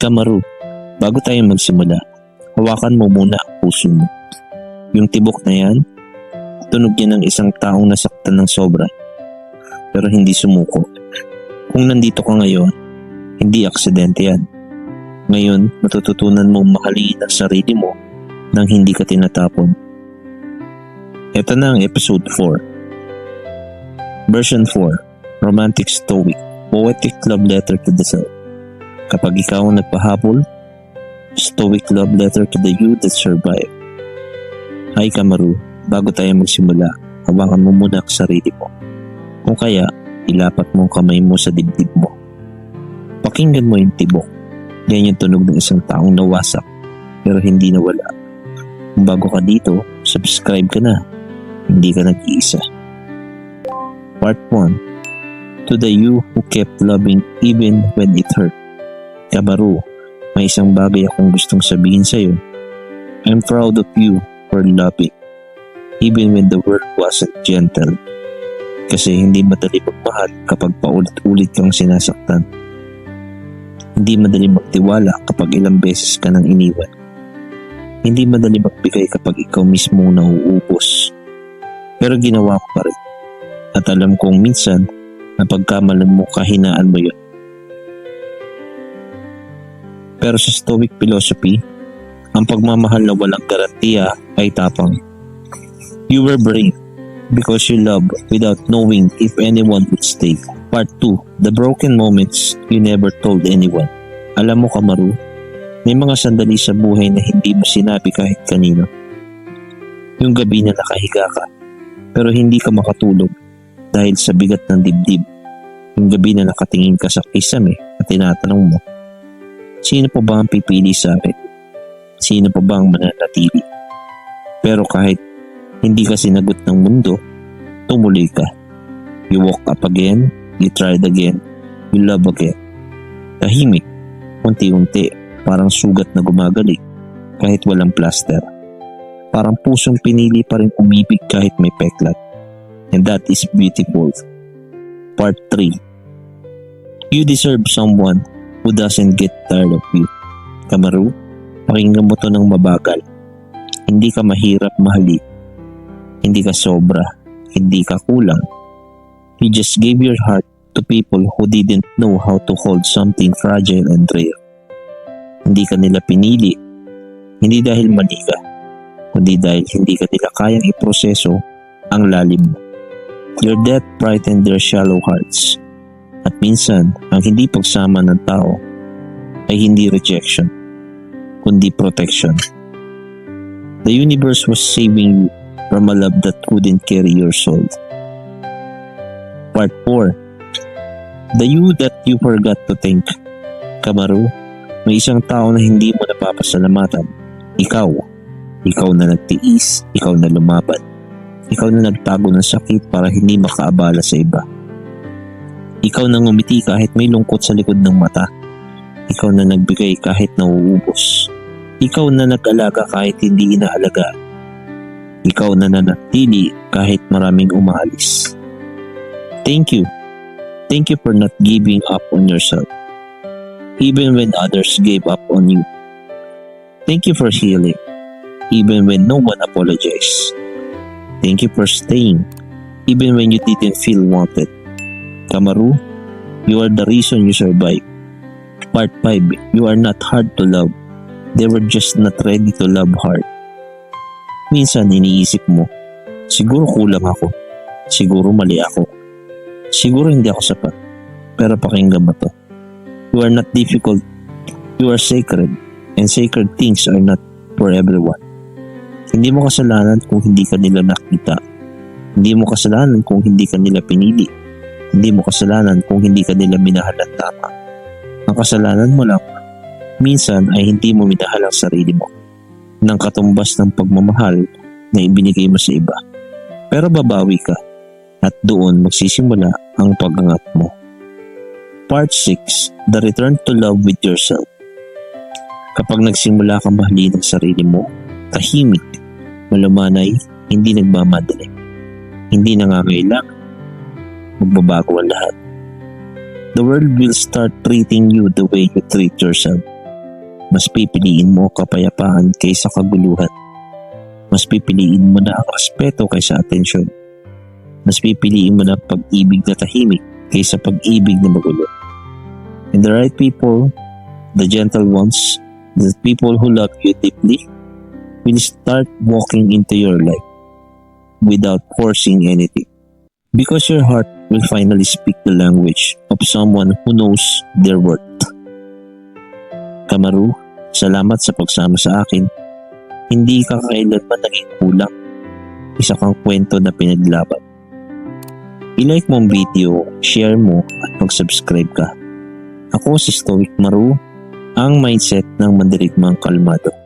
Kamaru, bago tayo magsimula, hawakan mo muna ang puso mo. Yung tibok na yan, tunog yan ng isang taong nasaktan ng sobra, pero hindi sumuko. Kung nandito ka ngayon, hindi aksidente yan. Ngayon, matututunan mong mahalin ang sarili mo nang hindi ka tinatapon. Ito na ang episode 4. Version 4, Romantic Stoic, Poetic Love Letter to the Self. Kapag ikaw ang nagpahabol, Stoic Love Letter to the You that Survive. Hi Kamaru, bago tayo magsimula, hawakan mo muna ang sarili mo. Kung kaya, ilapat mo ang kamay mo sa dibdib mo. Pakinggan mo yung tibok. Yan yung tunog ng isang taong nawasak pero hindi nawala. Kung bago ka dito, subscribe ka na. Hindi ka nag-iisa. Part 1 To the you who kept loving even when it hurt. Kabaru, may isang bagay akong gustong sabihin sa'yo. I'm proud of you for loving even when the world wasn't gentle. Kasi hindi madali magmahal kapag paulit-ulit kang sinasaktan. Hindi madali magtiwala kapag ilang beses ka nang iniwan. Hindi madali magbigay kapag ikaw mismo nauubos. Pero ginawa ko pa rin. At alam kong minsan, napagkamalan mo kahinaan mo yun. Pero sa Stoic philosophy, ang pagmamahal na walang garantiya ay tapang. You were brave because you love without knowing if anyone would stay. Part 2. The broken moments you never told anyone. Alam mo Kamaru, may mga sandali sa buhay na hindi mo sinabi kahit kanino. Yung gabi na nakahiga ka, pero hindi ka makatulog dahil sa bigat ng dibdib. Yung gabi na nakatingin ka sa kisame at tinatanong mo, sino pa ba ang pipili sa akin? Sino pa ba ang mananatili? Pero kahit hindi ka sinagot ng mundo, tumuloy ka. You woke up again, you tried again, you love again. Tahimik, unti-unti, parang sugat na gumagaling kahit walang plaster. Parang pusong pinili pa rin umibig kahit may peklat. And that is beautiful. Part 3 You deserve someone who doesn't get tired of you. Kamaru, pakinggan mo to ng mabagal. Hindi ka mahirap mahalin. Hindi ka sobra. Hindi ka kulang. You just gave your heart to people who didn't know how to hold something fragile and rare. Hindi ka nila pinili. Hindi dahil mali ka, kundi dahil hindi ka nila kayang iproseso ang lalim. Your death brightened their shallow hearts. Minsan, ang hindi pagsama ng tao ay hindi rejection, kundi protection. The universe was saving you from a love that couldn't carry your soul. Part 4 The you that you forgot to thank. Kamaru, may isang tao na hindi mo napapasalamatan. Ikaw. Ikaw na nagtiis. Ikaw na lumaban. Ikaw na nagtago ng sakit para hindi makaabala sa iba. Ikaw na ngumiti kahit may lungkot sa likod ng mata. Ikaw na nagbigay kahit nauubos. Ikaw na nag-alaga kahit hindi inaalaga. Ikaw na nanatili kahit maraming umaalis. Thank you. Thank you for not giving up on yourself. Even when others gave up on you. Thank you for healing. Even when no one apologized. Thank you for staying. Even when you didn't feel wanted. Kamaru, you are the reason you survive. Part 5. You are not hard to love. They were just not ready to love hard. Minsan iniisip mo, siguro kulang ako. Siguro mali ako. Siguro hindi ako sapat. Pero pakinggan mo to. You are not difficult. You are sacred. And sacred things are not for everyone. Hindi mo kasalanan kung hindi ka nila nakita. Hindi mo kasalanan kung hindi ka nila pinili. Hindi mo kasalanan kung hindi ka nila minahal ng tama. Ang kasalanan mo lang, minsan ay hindi mo minahal ang sarili mo ng katumbas ng pagmamahal na ibinigay mo sa iba. Pero babawi ka at doon magsisimula ang pagangat mo. Part 6. The Return to Love with Yourself Kapag nagsimula kang mahalin ang sarili mo, tahimik, malumanay, hindi nagmamadali, hindi nangangailangan, magbabago ang lahat. The world will start treating you the way you treat yourself. mas pipiliin mo kapayapaan kaysa kaguluhan. Mas pipiliin mo na ang respeto kaysa atensyon. Mas pipiliin mo na pag-ibig na tahimik kaysa pag-ibig na magulo. And the right people, the gentle ones, the people who love you deeply, will start walking into your life without forcing anything. Because your heart will finally speak the language of someone who knows their worth. Kamaru, salamat sa pagsama sa akin. Hindi ka kailanman naging kulang. Isa kang kwento na pinaglaban. I-like mo ang video, share mo at mag-subscribe ka. Ako si Stoic Maru, ang mindset ng mandirigmang kalmado.